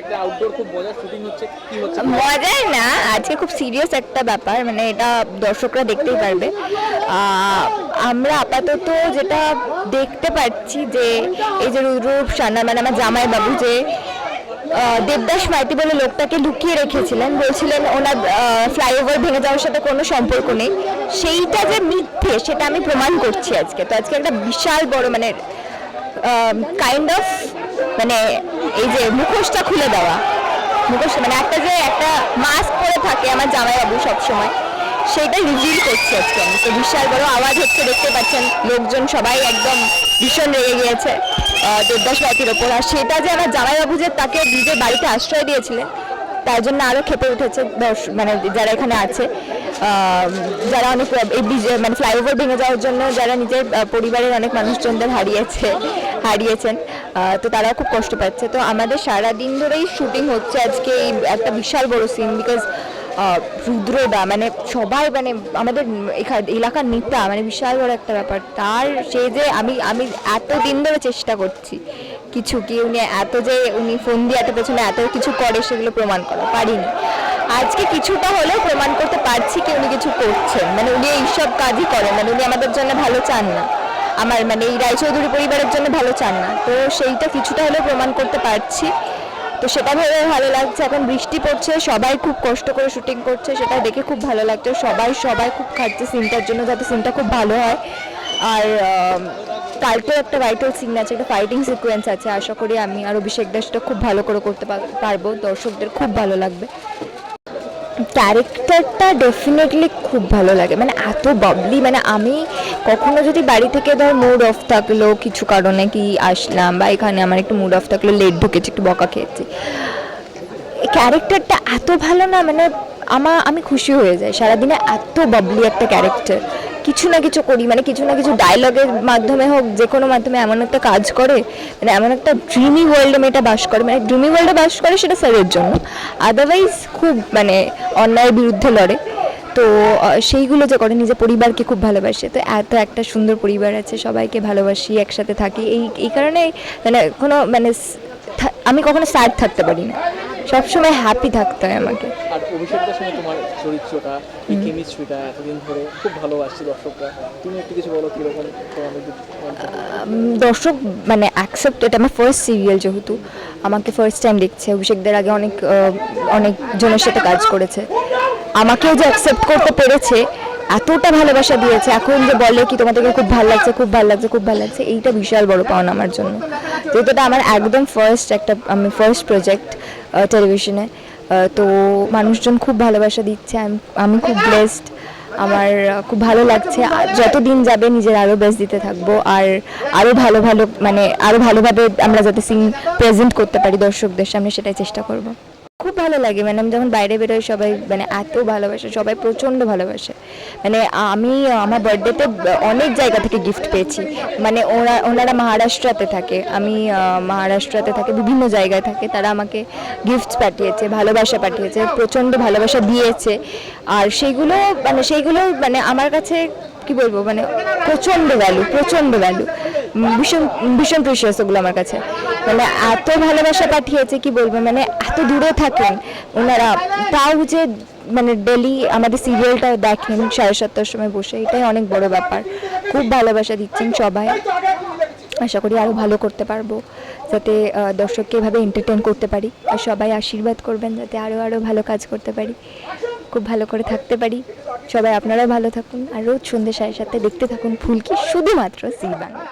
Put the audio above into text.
একটা আউটডোর খুব মজার শুটিং হচ্ছে। কি হচ্ছে? মজার না, আজকে খুব সিরিয়াস একটা ব্যাপার মানে এটা দর্শকরা দেখতেই পারবে। আমরা আপাতত যেটা দেখতে পাচ্ছি যে, এই যে রুদ্রূপ সান্না মানে আমার জামাই বাবু যে দেবদাস মাইতি বলে লোকটাকে লুকিয়ে রেখেছিলেন, বলছিলেন ওনার ফ্লাইওভার ভেঙে যাওয়ার সাথে কোনো সম্পর্ক নেই। সেইটা যে মিথ্যে, সেটা আমি প্রমাণ করছি আজকে। তো আজকে একটা বিশাল বড় মানে কাইন্ড অফ মানে এই যে মুখোশটা খুলে দেওয়া। মুখোশ মানে একটা যে একটা মাস্ক পরে থাকে আমার জামাইবাবু সবসময়, সেইটা রিভিল করছে আজকে আমি। তো বিশাল বড় আওয়াজ হচ্ছে, দেখতে পাচ্ছেন লোকজন সবাই একদম ভীষণ রেগে গিয়েছে দেবদাস বাতির ওপর। আর সেটা যে আমার জামাইবাবু যে তাকে নিজের বাড়িতে আশ্রয় দিয়েছিলেন, তার জন্য আরও খেপে উঠেছে মানে যারা এখানে আছে যারা অনেক এই মানে ফ্লাইওভার ভেঙে যাওয়ার জন্য যারা নিজের পরিবারের অনেক মানুষজনদের হারিয়েছে হারিয়েছেন। তো তারা খুব কষ্ট পাচ্ছে। তো আমাদের সারা দিন ধরেই শুটিং হচ্ছে আজকে এই একটা বিশাল বড় সিন বিকজ রুদ্রদা মানে সবাই মানে আমাদের এলাকার নেতা মানে বিশাল বড় একটা ব্যাপার। তার সে যে আমি আমি এত দিন ধরে চেষ্টা করছি কিছু কি উনি এত যে উনি ফোন দিয়ে এত পেছনে এত কিছু করে সেগুলো প্রমাণ করা, পারিনি। আজকে কিছুটা হলেও প্রমাণ করতে পারছি কি উনি কিছু করছেন। মানে উনি এইসব কাজই করেন মানে উনি আমাদের জন্য ভালো চান না। আমার মানে এই রায়চৌধুরী পরিবারের জন্য ভালো চান না। তো সেইটা কিছুটা হলেও প্রমাণ করতে পারছি। তো সেটা ভেবে ভালো লাগছে। এখন বৃষ্টি পড়ছে, সবাই খুব কষ্ট করে শুটিং করছে, সেটা দেখে খুব ভালো লাগছে। সবাই সবাই খুব খাচ্ছে সিনটার জন্য যাতে সিনটা খুব ভালো হয়। আর কালকেও একটা ভাইটাল সিন আছে, একটা ফাইটিং সিকোয়েন্স আছে। আশা করি আমি আর অভিষেক দাসটা খুব ভালো করে করতে পারব। দর্শকদের খুব ভালো লাগবে। ক্যারেক্টারটা ডেফিনেটলি খুব ভালো লাগে। মানে এত বাবলি মানে আমি কখনো যদি বাড়ি থেকে ধর মুড অফ থাকল কিছু কারণে কি আসলাম বা এখানে আমার একটু মুড অফ থাকল লেট ঢুকেছি, একটু বকা খেয়েছি ক্যারেক্টারটা এত ভালো না মানে আমার আমি খুশি হয়ে যাই। সারাদিনে এত বাবলি একটা ক্যারেক্টার কিছু না কিছু করি মানে কিছু না কিছু ডায়লগের মাধ্যমে হোক, যে কোনো মাধ্যমে এমন একটা কাজ করে মানে এমন একটা ড্রিমি ওয়ার্ল্ডে মেয়েটা বাস করে মানে ড্রিমি ওয়ার্ল্ডে বাস করে সেটা স্যারের জন্য। আদারওয়াইজ খুব মানে অন্যায়ের বিরুদ্ধে লড়ে। তো সেইগুলো যে করে, নিজের পরিবারকে খুব ভালোবাসে। তো এত একটা সুন্দর পরিবার আছে, সবাইকে ভালোবাসি, একসাথে থাকি। এই এই কারণে মানে কোনো মানে আমি কখনো স্যাড থাকতে পারি না। সবসময় হ্যাপি থাকতে হয় আমাকে। আর সঙ্গে তোমার চরিত্রটা এই কেমিস্ট্রিটা এতদিন ধরে খুব ভালোবাসছে দর্শকরা। তুমি একটু কিছু বলো কীরকম দর্শক মানে অ্যাকসেপ্ট এটা আমার ফার্স্ট সিরিয়াল যেহেতু। আমাকে ফার্স্ট টাইম দেখছে। অভিষেকদের আগে অনেক অনেক জনের সাথে কাজ করেছে। আমাকেও যে অ্যাকসেপ্ট করতে পেরেছে এতটা ভালোবাসা দিয়েছে। এখন যে বলে কি তোমাদেরকে খুব ভালো লাগছে, খুব ভালো লাগছে, খুব ভালো লাগছে, এইটা বিশাল বড় পাওনা আমার জন্য। যেহেতু এটা আমার একদম ফার্স্ট একটা আমি ফার্স্ট প্রজেক্ট টেলিভিশনে তো মানুষজন খুব ভালোবাসা দিচ্ছে আমি খুব ব্লেসড আমার খুব ভালো লাগছে। যত দিন যাবে নিজের আরও বেস্ট দিতে থাকব। আর আরও ভালো ভালো মানে আরও ভালোভাবে আমরা যাতে সিন প্রেজেন্ট করতে পারি দর্শকদের সামনে, সেটাই চেষ্টা করব। খুব ভালো লাগে মানে আমি যখন বাইরে বেরোই সবাই মানে এত ভালোবাসে, সবাই প্রচণ্ড ভালোবাসে। মানে আমি, আমার বার্থডেতে অনেক জায়গা থেকে গিফট পেয়েছি। মানে ওরা, ওনারা মহারাষ্ট্রতে থাকে, আমি মহারাষ্ট্রতে থাকে, বিভিন্ন জায়গায় থাকে, তারা আমাকে গিফটস পাঠিয়েছে, ভালোবাসা পাঠিয়েছে, প্রচণ্ড ভালোবাসা দিয়েছে। আর সেইগুলো মানে সেইগুলো মানে আমার কাছে, কি বলব মানে প্রচণ্ড ভ্যালু প্রচণ্ড ভ্যালু ভীষণ ভীষণ প্রিশিয়াস ওগুলো আমার কাছে। মানে এত ভালোবাসা পাঠিয়েছে, কি বলব? মানে এত দূরে থাকেন, ওনারা তাও যে মানে ডেলি আমাদের সিরিয়ালটা দেখেন, সাড়ে সাতটার সময় বসে, এটাই অনেক বড় ব্যাপার। খুব ভালোবাসা দিচ্ছেন সবাই। আশা করি আরও ভালো করতে পারব, যাতে দর্শককে এভাবে এন্টারটেন করতে পারি। আর সবাই আশীর্বাদ করবেন, যাতে আরও আরও ভালো কাজ করতে পারি। খুব ভালো করে থাকতে পারি। সবাই আপনারাও ভালো থাকুন। আর রোজ সন্ধ্যে সাড়ে সাতটায় দেখতে থাকুন ফুলকি, শুধুমাত্র সি বাংলা